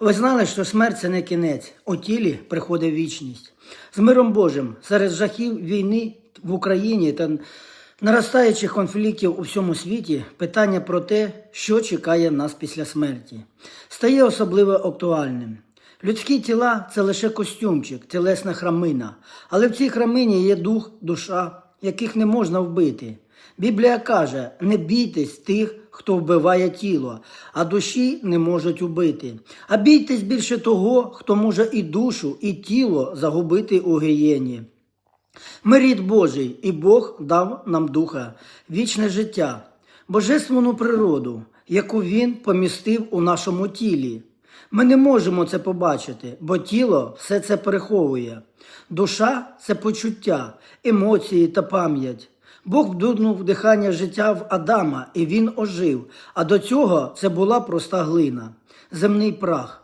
Ви знали, що смерть це не кінець, у тілі приходить вічність. З миром Божим серед жахів війни в Україні та наростаючих конфліктів у всьому світі питання про те, що чекає нас після смерті, стає особливо актуальним. Людські тіла це лише костюмчик, тілесна храмина, але в цій храмині є дух, душа, яких не можна вбити. Біблія каже: не бійтесь тих, хто вбиває тіло, а душі не можуть убити. А бійтесь більше того, хто може і душу, і тіло загубити у гієні. Ми рід Божий, і Бог дав нам духа, вічне життя, божественну природу, яку Він помістив у нашому тілі. Ми не можемо це побачити, бо тіло все це переховує. Душа це почуття, емоції та пам'ять. Бог вдунув дихання життя в Адама, і він ожив, а до цього це була проста глина, земний прах.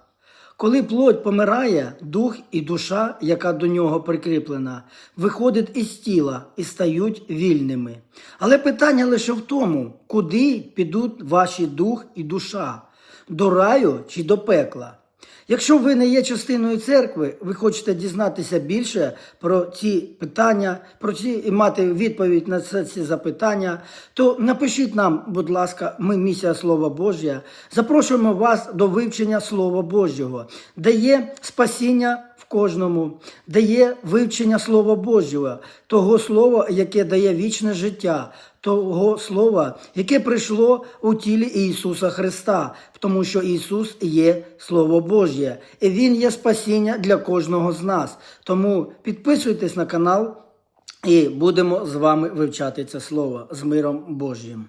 Коли плоть помирає, дух і душа, яка до нього прикріплена, виходить із тіла і стають вільними. Але питання лише в тому, куди підуть ваші дух і душа до раю чи до пекла. Якщо ви не є частиною церкви, ви хочете дізнатися більше про ці питання, про ці і мати відповідь на це- ці запитання, то напишіть нам, будь ласка, ми місія Слова Божя. Запрошуємо вас до вивчення Слова Божого, де є спасіння в кожному, де є вивчення Слова Божого, того слова, яке дає вічне життя, того слова, яке прийшло у тілі Ісуса Христа, тому що Ісус є Слово Божє, і Він є спасіння для кожного з нас. Тому підписуйтесь на канал і будемо з вами вивчати це слово з миром Божим.